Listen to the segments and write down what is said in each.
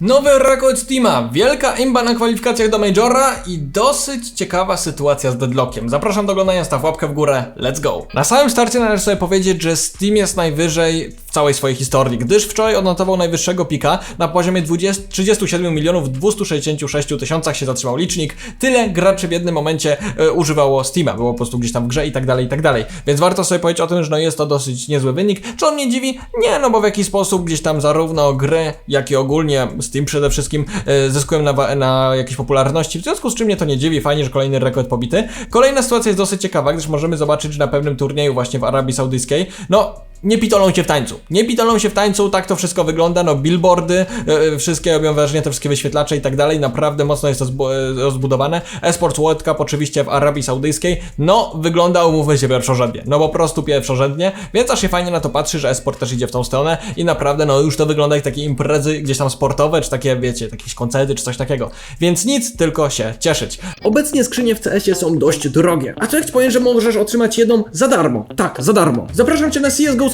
Nowy rekord Steama, wielka imba na kwalifikacjach do Majora i dosyć ciekawa sytuacja z Deadlockiem. Zapraszam do oglądania, staw łapkę w górę, let's go! Na samym starcie należy sobie powiedzieć, że Steam jest najwyżej całej swojej historii, gdyż wczoraj odnotował najwyższego pika na poziomie 20, 37 milionów 266 tysiącach się zatrzymał licznik. Tyle graczy w jednym momencie e, używało Steama, było po prostu gdzieś tam w grze i tak dalej, i tak dalej. Więc warto sobie powiedzieć o tym, że no jest to dosyć niezły wynik. Czy on mnie dziwi? Nie, no bo w jakiś sposób gdzieś tam zarówno gry, jak i ogólnie Steam przede wszystkim e, zyskują na, na jakiejś popularności, w związku z czym mnie to nie dziwi, fajnie, że kolejny rekord pobity. Kolejna sytuacja jest dosyć ciekawa, gdyż możemy zobaczyć, że na pewnym turnieju właśnie w Arabii Saudyjskiej, no nie pitolą się w tańcu. Nie pitolą się w tańcu, tak to wszystko wygląda, no billboardy, e, wszystkie robią wrażenie, te wszystkie wyświetlacze i tak dalej, naprawdę mocno jest to e, rozbudowane. Esports World Cup oczywiście w Arabii Saudyjskiej, no wygląda, umówmy się, pierwszorzędnie, no po prostu pierwszorzędnie, więc aż się fajnie na to patrzy, że esport też idzie w tą stronę i naprawdę, no już to wygląda jak takie imprezy gdzieś tam sportowe, czy takie, wiecie, jakieś koncerty, czy coś takiego. Więc nic, tylko się cieszyć. Obecnie skrzynie w CS-ie są dość drogie. A co jak powiem, że możesz otrzymać jedną za darmo? Tak, za darmo. Zapraszam cię na CSGO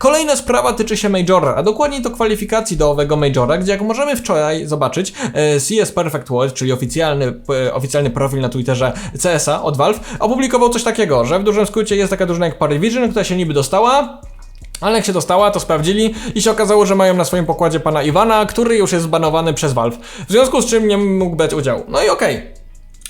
Kolejna sprawa tyczy się Majora, a dokładniej to kwalifikacji do owego Majora, gdzie jak możemy wczoraj zobaczyć, e, CS Perfect World, czyli oficjalny, e, oficjalny profil na Twitterze CSA od Valve, opublikował coś takiego, że w dużym skrócie jest taka drużyna jak Parivision, która się niby dostała, ale jak się dostała, to sprawdzili i się okazało, że mają na swoim pokładzie pana Iwana, który już jest zbanowany przez Valve. W związku z czym nie mógł brać udziału. No i okej.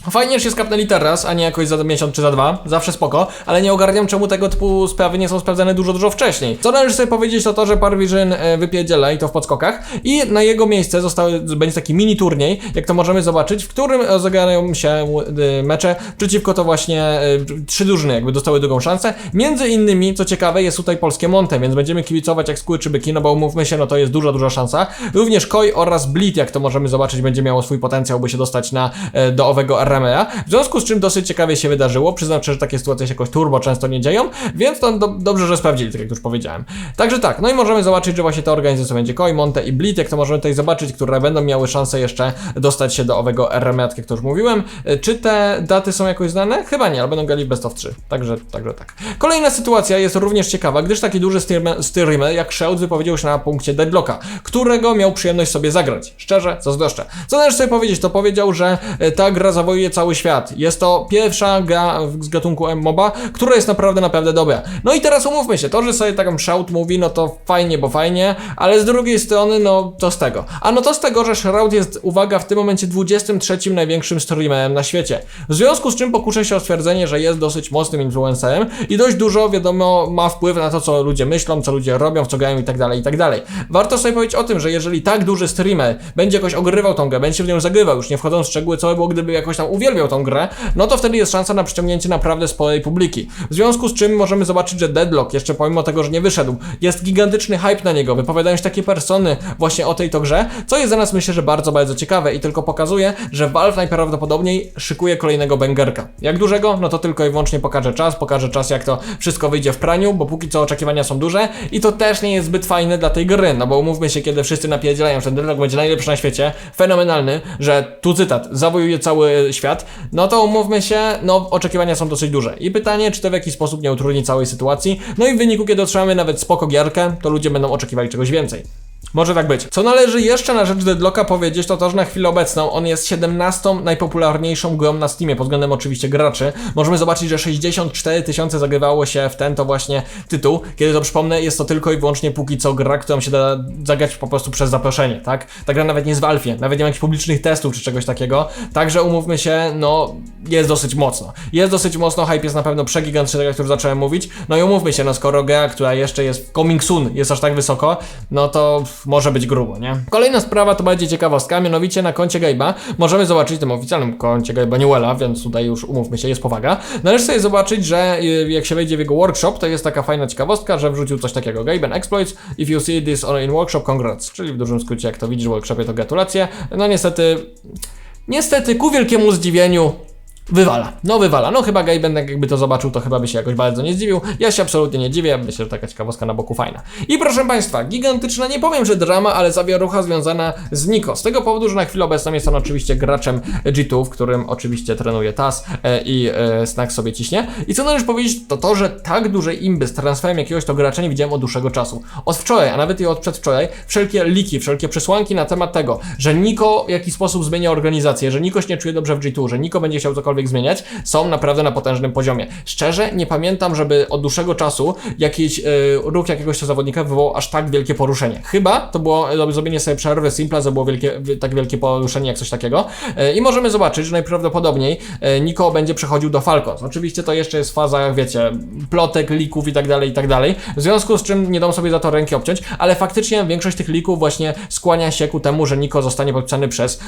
Fajnie, że się skapnęli teraz, a nie jakoś za miesiąc czy za dwa, zawsze spoko, ale nie ogarniam czemu tego typu sprawy nie są sprawdzane dużo, dużo wcześniej. Co należy sobie powiedzieć to to, że Parvision e, wypierdziela i to w podskokach i na jego miejsce zostały, będzie taki mini turniej, jak to możemy zobaczyć, w którym rozegrają się e, mecze przeciwko to właśnie e, trzy drużyny jakby dostały drugą szansę. Między innymi, co ciekawe, jest tutaj polskie Monte, więc będziemy kibicować jak skóry czy byki, no bo umówmy się, no to jest duża, duża szansa. Również Koi oraz Bleed, jak to możemy zobaczyć, będzie miało swój potencjał, by się dostać na, do owego RMA. W związku z czym dosyć ciekawie się wydarzyło. Przyznam że takie sytuacje się jakoś turbo często nie dzieją, więc to do, dobrze, że sprawdzili, tak jak już powiedziałem. Także tak, no i możemy zobaczyć, że właśnie te organizacje będzie Koi, Monte i Bleed, jak to możemy tutaj zobaczyć, które będą miały szansę jeszcze dostać się do owego RMA, jak to już mówiłem. E, Czy te daty są jakoś znane? Chyba nie, ale będą grali best of 3. Także, także tak. Kolejna sytuacja jest również ciekawa, gdyż taki duży streamer, jak Shout wypowiedział się na punkcie Deadlocka, którego miał przyjemność sobie zagrać. Szczerze, zazdroszczę. Co należy sobie powiedzieć? To powiedział, że e, ta gra cały świat. Jest to pierwsza gra z gatunku MOBA, która jest naprawdę, naprawdę dobra. No i teraz umówmy się, to, że sobie taką Shout mówi, no to fajnie, bo fajnie, ale z drugiej strony, no to z tego. A no to z tego, że Shroud jest, uwaga, w tym momencie 23 największym streamerem na świecie. W związku z czym pokuszę się o stwierdzenie, że jest dosyć mocnym influencerem i dość dużo, wiadomo, ma wpływ na to, co ludzie myślą, co ludzie robią, w co grają i tak dalej, i tak dalej. Warto sobie powiedzieć o tym, że jeżeli tak duży streamer będzie jakoś ogrywał tą grę, będzie w nią zagrywał, już nie wchodząc w szczegóły, co by było, gdyby jakoś tam uwielbiał tą grę, no to wtedy jest szansa na przyciągnięcie naprawdę sporej publiki. W związku z czym możemy zobaczyć, że Deadlock, jeszcze pomimo tego, że nie wyszedł, jest gigantyczny hype na niego, wypowiadają się takie persony właśnie o tej to grze, co jest dla nas myślę, że bardzo, bardzo ciekawe i tylko pokazuje, że Valve najprawdopodobniej szykuje kolejnego bęgerka. Jak dużego? No to tylko i wyłącznie pokaże czas, pokaże czas jak to wszystko wyjdzie w praniu, bo póki co oczekiwania są duże i to też nie jest zbyt fajne dla tej gry, no bo umówmy się, kiedy wszyscy napierdzielają, że Deadlock będzie najlepszy na świecie, fenomenalny, że tu cytat, zawojuje cały świat, no to umówmy się, no oczekiwania są dosyć duże. I pytanie, czy to w jakiś sposób nie utrudni całej sytuacji, no i w wyniku, kiedy otrzymamy nawet spoko gierkę, to ludzie będą oczekiwali czegoś więcej. Może tak być. Co należy jeszcze na rzecz Deadlocka powiedzieć, to to, że na chwilę obecną on jest 17 najpopularniejszą grą na Steamie, pod względem oczywiście graczy. Możemy zobaczyć, że 64 tysiące zagrywało się w ten to właśnie tytuł. Kiedy to przypomnę, jest to tylko i wyłącznie póki co gra, którą się da zagrać po prostu przez zaproszenie, tak? Ta gra nawet nie jest w alfie, nawet nie ma jakichś publicznych testów czy czegoś takiego. Także umówmy się, no jest dosyć mocno. Jest dosyć mocno, hype jest na pewno przegigantyczny, tak jak już zacząłem mówić. No i umówmy się, no skoro gra, która jeszcze jest coming soon, jest aż tak wysoko, no to może być grubo, nie? Kolejna sprawa to bardziej ciekawostka, mianowicie na koncie Gabe'a możemy zobaczyć, tym oficjalnym koncie Gabe'a Newella, więc tutaj już umówmy się, jest powaga. Należy sobie zobaczyć, że y, jak się wejdzie w jego workshop, to jest taka fajna ciekawostka, że wrzucił coś takiego. Gaben Exploits, if you see this on in workshop, congrats. Czyli w dużym skrócie, jak to widzisz w workshopie, to gratulacje. No niestety niestety ku wielkiemu zdziwieniu Wywala, no wywala. No chyba Gaben jakby to zobaczył, to chyba by się jakoś bardzo nie zdziwił. Ja się absolutnie nie dziwię, myślę, że taka ciekawostka na boku fajna. I proszę Państwa, gigantyczna, nie powiem, że drama, ale zawierucha związana z Niko. Z tego powodu, że na chwilę obecną jest on oczywiście graczem G2, w którym oczywiście trenuje TAS e, i e, Snack sobie ciśnie. I co należy powiedzieć, to to, że tak duży imby z transferem jakiegoś to gracza nie widziałem od dłuższego czasu. Od wczoraj, a nawet i od przedwczoraj, wszelkie liki, wszelkie przesłanki na temat tego, że Niko w jakiś sposób zmienia organizację, że Niko się nie czuje dobrze w G2, że Niko będzie chciał cokolwiek zmieniać, są naprawdę na potężnym poziomie. Szczerze, nie pamiętam, żeby od dłuższego czasu jakiś e, ruch jakiegoś to zawodnika wywołał aż tak wielkie poruszenie. Chyba to było zrobienie sobie przerwy Simpla, że było wielkie, wi- tak wielkie poruszenie jak coś takiego. E, I możemy zobaczyć, że najprawdopodobniej e, Niko będzie przechodził do Falcons. Oczywiście to jeszcze jest faza, jak wiecie, plotek, lików i tak dalej, i tak dalej. W związku z czym nie dam sobie za to ręki obciąć, ale faktycznie większość tych lików właśnie skłania się ku temu, że Niko zostanie podpisany przez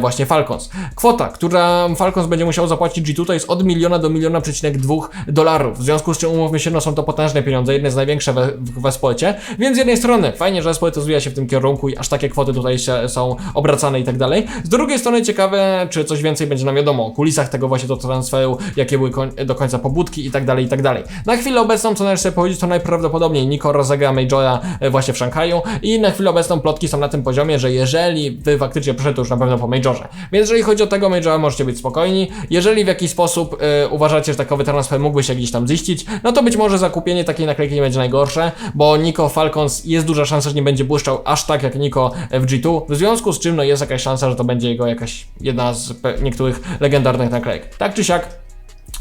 właśnie Falcons. Kwota, która Falcons będzie musiał zapłacić G2 to jest od miliona do miliona przecinek dwóch dolarów. W związku z czym umówmy się, no są to potężne pieniądze, jedne z największych we, w Wespolcie. Więc z jednej strony fajnie, że Esport rozwija się w tym kierunku i aż takie kwoty tutaj się, są obracane i tak dalej. Z drugiej strony ciekawe, czy coś więcej będzie nam wiadomo o kulisach tego właśnie do transferu, jakie były koń, do końca pobudki i tak dalej, i tak dalej. Na chwilę obecną, co należy sobie powiedzieć, to najprawdopodobniej Nico rozegra Majora e, właśnie w Szanghaju i na chwilę obecną plotki są na tym poziomie, że jeżeli wy faktycznie przyszedł już na pewno po Majorze. Więc jeżeli chodzi o tego Majora, możecie być spokojni. Jeżeli w jakiś sposób e, uważacie, że takowy transfer mógłby się gdzieś tam ziścić, no to być może zakupienie takiej naklejki nie będzie najgorsze, bo Nico Falcons jest duża szansa, że nie będzie błyszczał aż tak jak Nico w G2, w związku z czym no jest jakaś szansa, że to będzie jego jakaś jedna z niektórych legendarnych naklejek. Tak czy siak,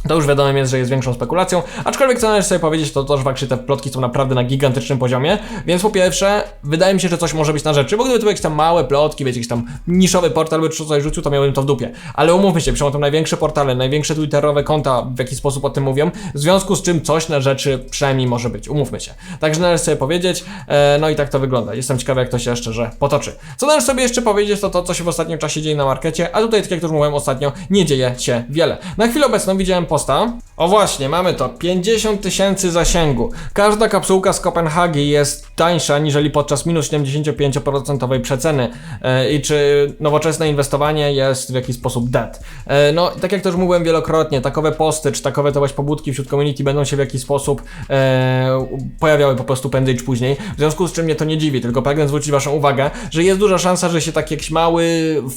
to już wiadomo jest, że jest większą spekulacją, aczkolwiek co należy sobie powiedzieć, to to, że faktycznie te plotki są naprawdę na gigantycznym poziomie, więc po pierwsze, wydaje mi się, że coś może być na rzeczy, bo gdyby to były jakieś tam małe plotki, wiecie, jakiś tam niszowy portal by coś rzucił, to miałbym to w dupie. Ale umówmy się, przecież to największe portale, największe twitterowe konta w jakiś sposób o tym mówią, w związku z czym coś na rzeczy przynajmniej może być, umówmy się. Także należy sobie powiedzieć, e, no i tak to wygląda. Jestem ciekawy, jak to się szczerze potoczy. Co należy sobie jeszcze powiedzieć, to to, co się w ostatnim czasie dzieje na markecie, a tutaj, tak jak już mówiłem ostatnio, nie dzieje się wiele. Na chwilę obecną widziałem posta. O właśnie, mamy to 50 tysięcy zasięgu. Każda kapsułka z Kopenhagi jest tańsza niżeli podczas minus 75% przeceny. E, I czy nowoczesne inwestowanie jest w jakiś sposób dead? E, no, tak jak też mówiłem wielokrotnie, takowe posty, czy takowe to właśnie pobudki wśród community będą się w jakiś sposób e, pojawiały po prostu prędzej czy później. W związku z czym mnie to nie dziwi, tylko pragnę zwrócić Waszą uwagę, że jest duża szansa, że się taki jakiś mały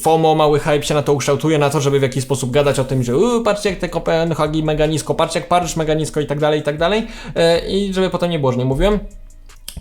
FOMO, mały hype się na to ukształtuje, na to, żeby w jakiś sposób gadać o tym, że patrzcie jak te Kopenhagi mega nisko, patrzcie jak Paryż mega nisko i tak dalej, i tak dalej. E, I żeby potem nie było, że nie mówiłem.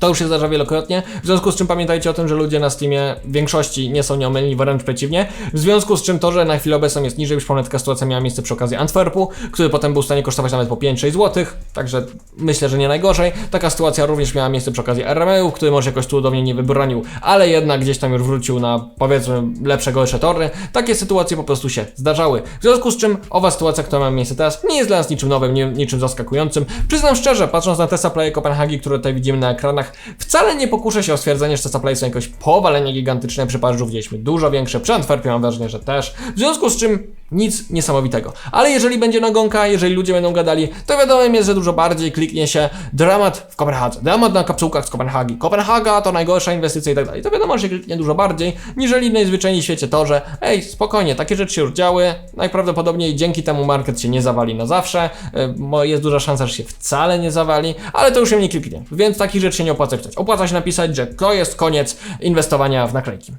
To już się zdarza wielokrotnie, w związku z czym pamiętajcie o tym, że ludzie na Steamie w większości nie są nieomylni, wręcz przeciwnie. W związku z czym to, że na chwilę obecną jest niżej, przypomnę, taka sytuacja miała miejsce przy okazji Antwerpu, który potem był w stanie kosztować nawet po 5-6 zł, także myślę, że nie najgorzej. Taka sytuacja również miała miejsce przy okazji RMU, który może jakoś cudownie nie wybronił, ale jednak gdzieś tam już wrócił na powiedzmy lepsze, gorsze tory. Takie sytuacje po prostu się zdarzały. W związku z czym owa sytuacja, która ma miejsce teraz, nie jest dla nas niczym nowym, niczym zaskakującym. Przyznam szczerze, patrząc na Tesa Play Kopenhagi, które tutaj widzimy na ekranach, wcale nie pokuszę się o stwierdzenie, że Tesa Play są jakoś powalenie gigantyczne. Przy Paryżu widzieliśmy dużo większe, przy Antwerpie mam wrażenie, że też. W związku z czym nic niesamowitego. Ale jeżeli będzie nagonka, jeżeli ludzie będą gadali, to wiadomo jest, że dużo bardziej kliknie się dramat w Kopenhadze, dramat na kapsułkach z Kopenhagi. Kopenhaga to najgorsza inwestycja i tak dalej. To wiadomo, że się kliknie dużo bardziej, niżeli najzwyczajniej w świecie to, że ej, spokojnie, takie rzeczy się już działy, najprawdopodobniej dzięki temu market się nie zawali na zawsze, bo jest duża szansa, że się wcale nie zawali, ale to już się nie kliknie, więc takich rzeczy się nie opłaca czytać. Opłaca się napisać, że to jest koniec inwestowania w naklejki.